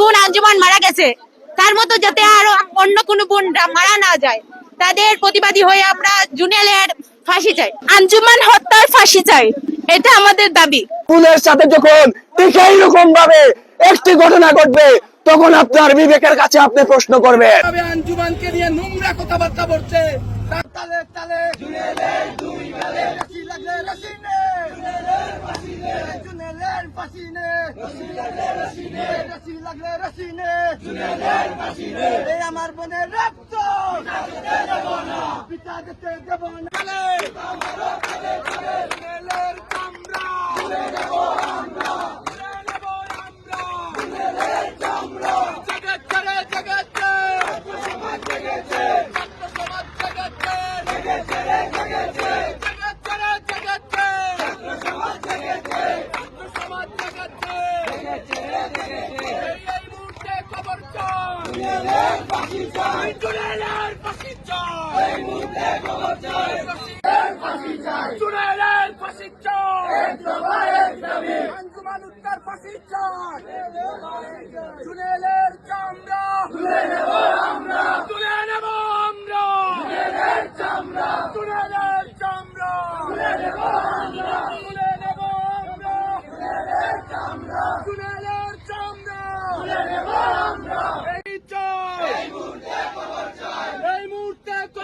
বোন আঞ্জুমান মারা গেছে। তার মতো যাতে আর অন্য কোনো বোন মারা না যায় তাদের প্রতিবাদী হয়ে আমরা জুনেলের ফাঁসি চাই। আঞ্জুমান হত্যার ফাঁসি চাই এটা আমাদের দাবি। পুলের সাথে যখন ঠিক এইরকম ভাবে একটি ঘটনা ঘটবে তখন আপনার বিবেকের কাছে আপনি প্রশ্ন করবেন। আঞ্জুমানকে নিয়ে নোংরা কথাবার্তা বলছে। তার তালে তালে রশি লাগলে রশি নে। জুনেলের ফাঁসি নে। রশি লাগলে রশি নে। এই আমার বোনের রক্ত। পিতা দিতে দেব না জুনেলের কামরা। জুনে নেব আমরা। জগৎ করে জগৎ জেগেছে। ছাত্র সমাজ জেগেছে। জগৎ করে জেগেছে। ছাত্র সমাজ জেগেছে। এই এই মুহূর্তে খবর চাই। ফাঁসি চাই। জুনেলের ফাঁসি চাই। ফাঁসি। আঞ্জুমান উত্তর ফাঁসি চাই। জুনেলের চামড়া তুলে নেব আমরা তুলে নেব আমরা জুনেলের চামড়া জুনেলের চামড়া তুলে নেব আমরা তুলে নেব আমরা জুনেলের চামড়া জুনেলের চামড়া তুলে নেব আমরা এই চাই এই মুহূর্তে খবর চাই এই মুহূর্তে খবর চাই জুনেলের ফাঁসি চাই জুনেলের ফাঁসি চাই এই মুহূর্তে খবর চাই জুনেলের ফাঁসি চাই জুনেলের ফাঁসি চাই এই মুহূর্তে খবর চাই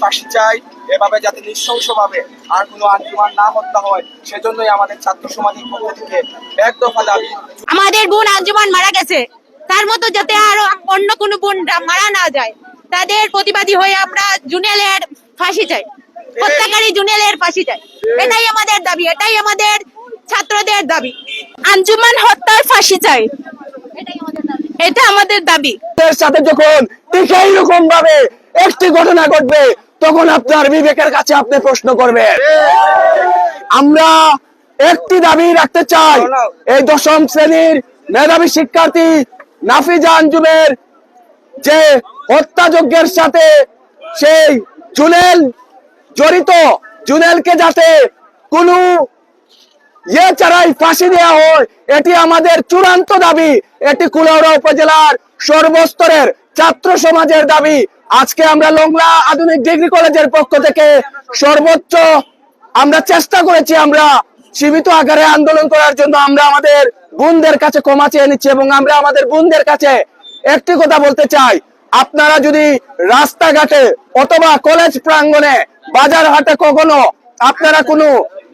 ফাঁসি চাই এভাবে যাতে নৃশংসভাবে আর কোনো আঞ্জুমান না হত্যা হয় সেজন্যই আমাদের ছাত্র সমাজের পক্ষ থেকে এক দফা দাবি। আমাদের বোন আঞ্জুমান মারা গেছে। তার মতো যাতে আর অন্য কোনো বোন মারা না যায় তাদের প্রতিবাদী হয়ে আমরা জুনেলের ফাঁসি চাই। হত্যাকারী জুনেলের ফাঁসি চাই। এটাই আমাদের দাবি এটাই আমাদের ছাত্রদের দাবি। আঞ্জুমান হত্যার ফাঁসি চাই। এটাই আমাদের দাবি এটা আমাদের দাবি। পুলের সাথে যখন ঠিক এইরকম ভাবে একটি ঘটনা ঘটবে তখন আপনার বিবেকের কাছে আপনি প্রশ্ন করবেন। আমরা একটি দাবি রাখতে চাই। এই দশম শ্রেণির মেধাবী শিক্ষার্থী নাফিজা আঞ্জুমের যে হত্যাযজ্ঞের সাথে সেই জুনেল জড়িত জুনেলকে যাতে কোনো ইয়ে ছাড়াই ফাঁসি দেওয়া হয় এটি আমাদের চূড়ান্ত দাবি। এটি কুলাউড়া উপজেলার সর্বস্তরের ছাত্র সমাজের দাবি। আজকে আমরা লংলা আধুনিক ডিগ্রি কলেজের পক্ষ থেকে সর্বোচ্চ আমরা চেষ্টা করেছি আমরা সীমিত আকারে আন্দোলন করার জন্য আমরা আমাদের বোনদের কাছে ক্ষমা চেয়ে নিচ্ছি এবং আমরা আমাদের বোনদের কাছে একটি কথা বলতে চাই। আপনারা যদি রাস্তাঘাটে অথবা কলেজ প্রাঙ্গনে বাজার হাটে কখনো আপনারা কোনো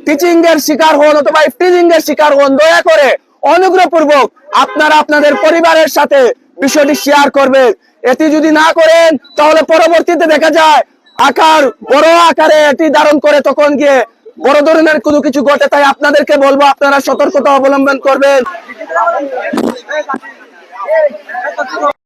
টিচিং এর শিকার হন অথবা টিচিং এর শিকার হন, দয়া করে অনুগ্রহপূর্বক আপনারা আপনাদের পরিবারের সাথে বিষয়টি শেয়ার করবেন। এটি যদি না করেন, তাহলে পরবর্তীতে দেখা যায়, আকার, বড় আকারে এটি ধারণ করে তখন গিয়ে বড় ধরনের কোনো কিছু ঘটে। তাই আপনাদেরকে বলব, আপনারা সতর্কতা অবলম্বন করবেন।